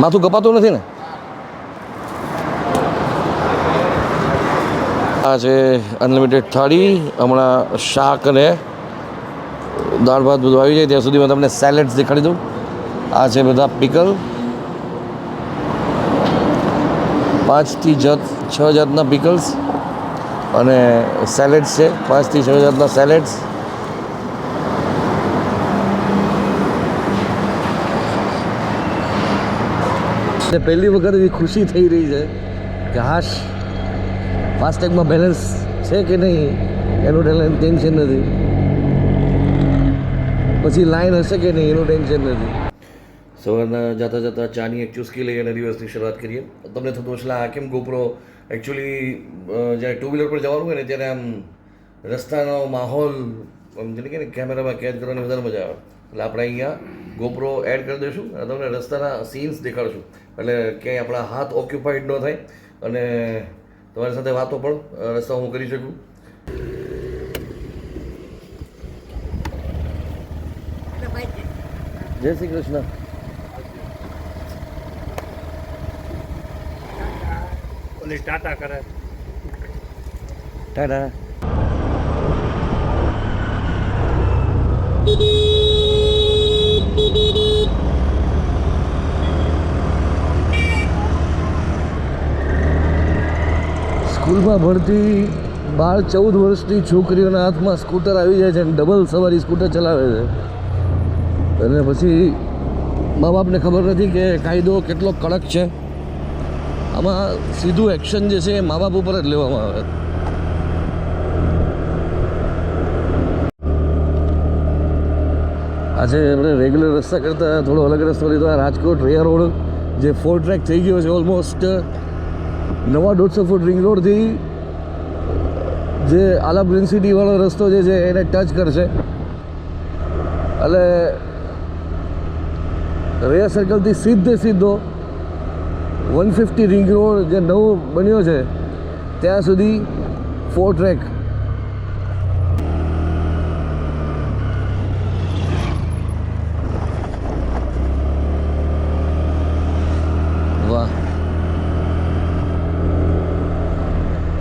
માથું કપાતું નથી ને? આ છે અનલિમિટેડ થાળી, હમણાં શાક અને દાળ ભાત બધું આવી જાય, ત્યાં સુધીમાં તમને સેલેડ્સ દેખાડી દઉં. આ છે બધા પિકલ પાંચથી જાત, છ જાતના પિકલ્સ અને સેલેડ્સ છે. પાંચથી છ જાતના સેલેડ્સ ને પહેલી વખત એવી ખુશી થઈ રહી છે કે હાશ ફાસ્ટેગમાં બેલેન્સ છે કે નહીં, એનું ટેલેન્ટ ટેન્શન નથી. પછી લાઈન હશે કે નહીં, એનું ટેન્શન નથી. સવારના જતા જતા ચાની એક ચુસ્કી લઈ અને દિવસની શરૂઆત કરીએ. તમને થતું હશે આ કેમ ગોપરો એકચ્યુઅલી જ્યારે ટુ વ્હીલર પર જવાનું હોય ને ત્યારે આમ રસ્તાનો માહોલ જેને કે કેમેરામાં કેદ કરવાની વધારે મજા આવે. એટલે આપણે અહીંયા ગોપરો એડ કરી દઈશું અને તમને રસ્તાના સીન્સ દેખાડશું. એટલે ક્યાંય આપણા હાથ ઓક્યુપાઈડ ન થાય અને તમારી સાથે વાતો પણ રસ્તા હું કરી શકું. જય શ્રી કૃષ્ણ. ઓલી ટાટા કરે. ટાટા. સ્કૂલમાં ભણતી બાર ચૌદ વર્ષની છોકરીઓના હાથમાં સ્કૂટર આવી જાય છે અને ડબલ સવારી સ્કૂટર ચલાવે છે. અને પછી મા બાપને ખબર નથી કે કાયદો કેટલો કડક છે. આમાં સીધું એક્શન જે છે એ મા બાપ ઉપર જ લેવામાં આવે. આજે આપણે રેગ્યુલર રસ્તા કરતાં થોડો અલગ રસ્તો લીધો. આ રાજકોટ રેયા રોડ જે ફોર ટ્રેક થઈ ગયો છે ઓલમોસ્ટ. નવા દોઢસો ફૂટ રિંગ રોડથી જે આલા ગ્રીન સિટીવાળો રસ્તો જે છે એને ટચ કરશે. એટલે રેયા સર્કલથી સીધે સીધો વન ફિફ્ટી રિંગ રોડ જે નવો બન્યો છે, ત્યાં સુધી ફોર ટ્રેક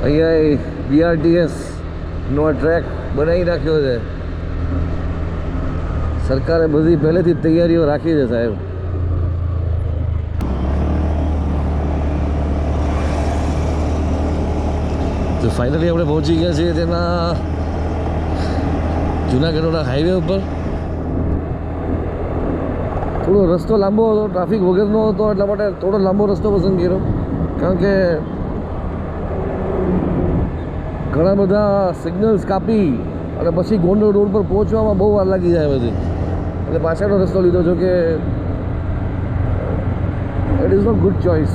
અહીંયા બીઆરટીએસ નો ટ્રેક બનાવી રાખ્યો છે. સરકારે બધી પહેલેથી તૈયારીઓ રાખી છે સાહેબ. તો ફાઇનલી આપણે પહોંચી ગયા છીએ તેના જુનાગઢના હાઈવે ઉપર. થોડો રસ્તો લાંબો હતો ટ્રાફિક વગરનો હતો, એટલા માટે થોડો લાંબો રસ્તો પસંદ કર્યો. કારણ કે ઘણા બધા સિગ્નલ્સ કાપી અને પછી ગોંડલ રોડ પર પહોંચવામાં બહુ વાર લાગી જાય બધી. એટલે પાછળનો રસ્તો લીધો જો કે it is not good choice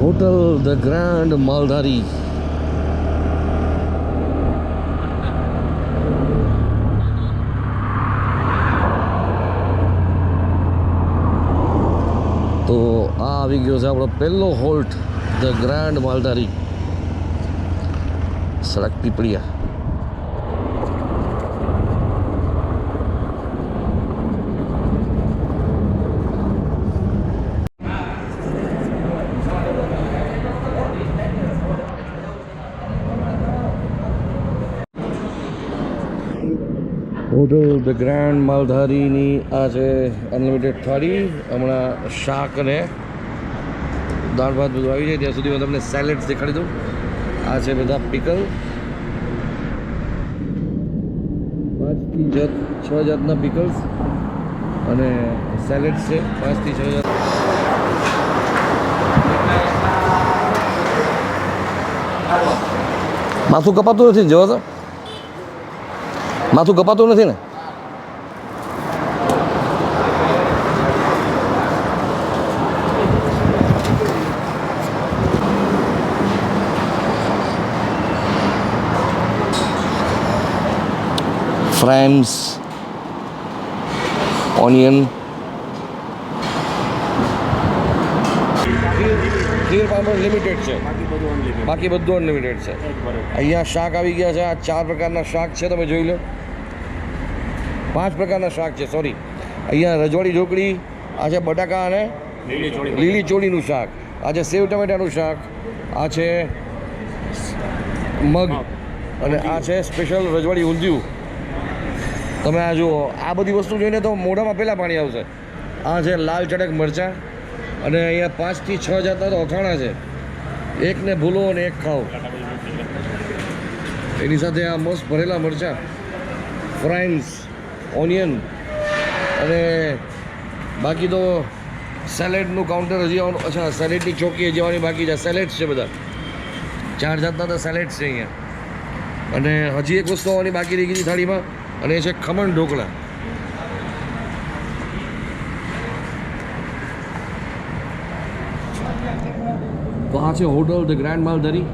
hotel the grand Maldhari તો આ આવી ગયો છે આપણો પહેલો halt the grand Maldhari Sadak Pipaliya. Hotel the grand માલધારીની આ છે અનલિમિટેડ થાળી. હમણાં શાક અને દાળ ભાત બધું આવી જાય, ત્યાં સુધી હું તમને સેલેડ્સ દેખાડી દઉં. આ છે બધા પિકલ પાંચથી જાત, છ જાતના પિકલ્સ અને સેલેડ્સ છે, પાંચથી છ જાત. માથું કપાતું નથી, જવા તો. માથું કપાતું નથી ને? ફ્રેમ્સ ઓનિયન પાપડ લિમિટેડ છે. બાકી બધું અનલિમિટેડ બાકી બધું અનલિમિટેડ છે. અહીંયા શાક આવી ગયા છે. આ ચાર પ્રકારના શાક છે તમે જોઈ લો. પાંચ પ્રકારના શાક છે સોરી અહીંયા રજવાડી ઢોકળી આ છે બટાકા અને લીલી ચોળી લીલી ચોળીનું શાક. આ છે સેવ ટમેટાનું શાક. આ છે મગ. અને આ છે સ્પેશિયલ રજવાડી ઊંધિયું. તમે આ જુઓ આ બધી વસ્તુ જોઈને તો મોઢામાં પહેલાં પાણી આવશે. આ છે લાલ ચડક મરચાં. અને અહીંયા પાંચથી છ જાતના તો અથાણા છે. એકને ભૂલો અને એક ખાઓ. એની સાથે આ મસ્ત ભરેલા મરચાં. ફ્રાઇન્સ ઓનિયન અને બાકી તો સેલેડનું કાઉન્ટર હજી આવવાનું અચ્છા સેલેડની ચોકી હજી આવવાની બાકી છે. સેલેડ્સ છે બધા. ચાર જાતના તો સેલેડ્સ છે અહીંયા. અને હજી એક વસ્તુ આવવાની બાકી રહી ગઈ થાળીમાં, અને એ છે ખમણ ઢોકળા. તો છે હોટલ ધ ગ્રાન્ડ માલધારી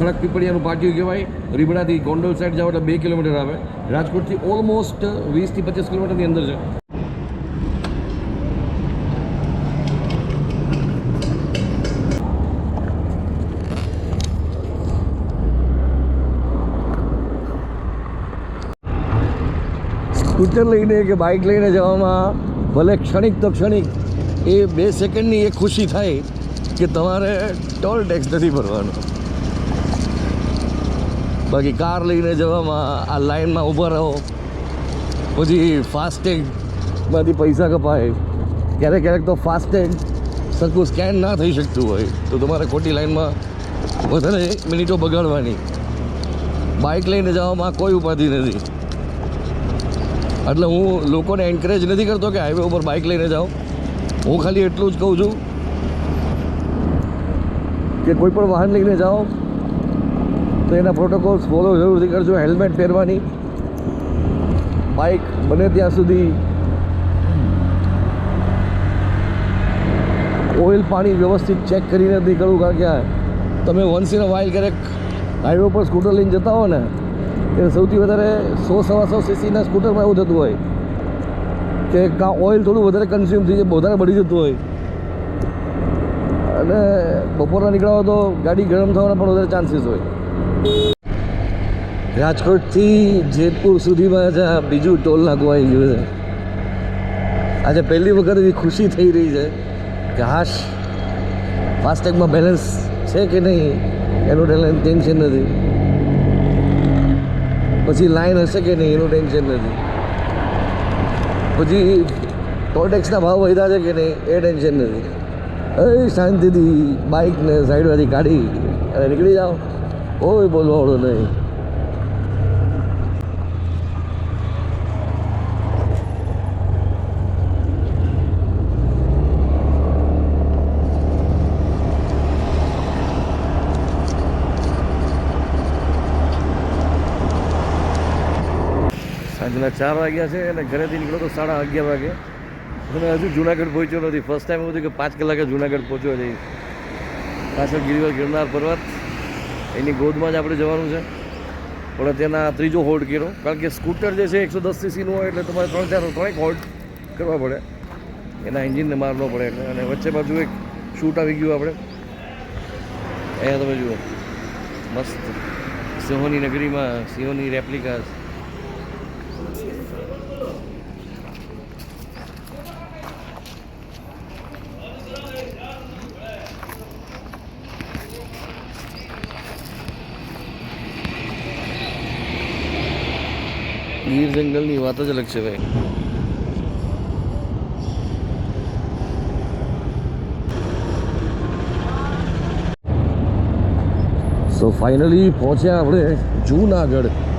સડક પીપળિયાનું પાટિયું કહેવાય. રીબડાથી ગોંડલ સાઈડ જાવ એટલે બે કિલોમીટર આવે. રાજકોટથી ઓલમોસ્ટ વીસથી પચીસ કિલોમીટરની અંદર છે. સ્કૂટર લઈને કે બાઇક લઈને જવામાં, ભલે ક્ષણિક તો ક્ષણિક, એ બે સેકન્ડની એ ખુશી થાય કે તમારે ટોલ ટેક્સ નથી ભરવાનો. બાકી કાર લઈને જવામાં આ લાઈનમાં ઊભા રહો. પછી ફાસ્ટેગમાંથી પૈસા કપાય. ક્યારેક ક્યારેક તો ફાસ્ટેગ સરખું સ્કેન ના થઈ શકતું હોય તો તમારે ખોટી લાઈનમાં વધારે મિનિટો બગાડવાની. બાઇક લઈને જવામાં કોઈ ઉપાધિ નથી. એટલે હું લોકોને એન્કરેજ નથી કરતો કે હાઈવે ઉપર બાઇક લઈને જાઓ. હું ખાલી એટલું જ કહું છું કે કોઈ પણ વાહન લઈને જાઓ. તો એના પ્રોટોકોલ્સ ફોલો જરૂરથી કરજો. હેલ્મેટ પહેરવાની. બાઇક બને ત્યાં સુધી. ઓઇલ પાણી વ્યવસ્થિત ચેક કરીને નથી નીકળવું કારણ કે તમે વન્સ ઇન અ વાઇલ ક્યારેક હાઈવે પર સ્કૂટર લઈને જતા હો ને, ત્યારે સૌથી વધારે સો, સવા સો સીસીના સ્કૂટરમાં એવું થતું હોય કે કાં ઓઇલ થોડું વધારે કન્ઝ્યુમ થઈ જાય, વધારે બળી જતું હોય. અને બપોરના નીકળાવો તો ગાડી ગરમ થવાના પણ વધારે ચાન્સીસ હોય. રાજકોટથી જેતપુર સુધીમાં આજે બીજું ટોલ નાકું આવી ગયું છે. આજે પહેલી વખત એવી ખુશી થઈ રહી છે કે હાશ, ફાસ્ટેગમાં બેલેન્સ છે કે નહીં એનું ટેન્શન નથી. પછી લાઈન હશે કે નહીં એનું ટેન્શન નથી. પછી ટોલટેક્સના ભાવ વધ્યા છે કે નહીં એ ટેન્શન નથી. એ શાંતિથી બાઇકને સાઈડમાંથી કાઢી અને નીકળી જાઓ. કોઈ બોલવાળું નહીં. સાંજના ચાર વાગ્યા છે અને ઘરેથી નીકળો તો સાડા અગિયાર વાગે. અને હજુ જુનાગઢ પહોંચ્યો નથી. ફર્સ્ટ ટાઈમ એવું થયું કે પાંચ કલાકે જુનાગઢ પહોંચ્યો છે પાછળ ગિરિવર ગિરનાર પર્વત. એની ગોદમાં જ આપણે જવાનું છે. પણ તેના ત્રીજો હોલ્ડ કર્યો. કારણ કે સ્કૂટર જે છે એકસો દસ સીસીનું હોય એટલે તમારે ત્રણ ચાર ત્રણેક હોલ્ડ કરવા પડે. એના એન્જિનને મારવો પડે એટલે. અને વચ્ચે બાજુ એક શૂટ આવી ગયું આપણે. અહીંયા તમે જુઓ. મસ્ત. સિંહોની નગરીમાં સિંહોની રેપ્લિકાસ ગીર જંગલની વાત જ અલગ છે ભાઈ. સો ફાઇનલી પહોંચ્યા આપણે જૂનાગઢ.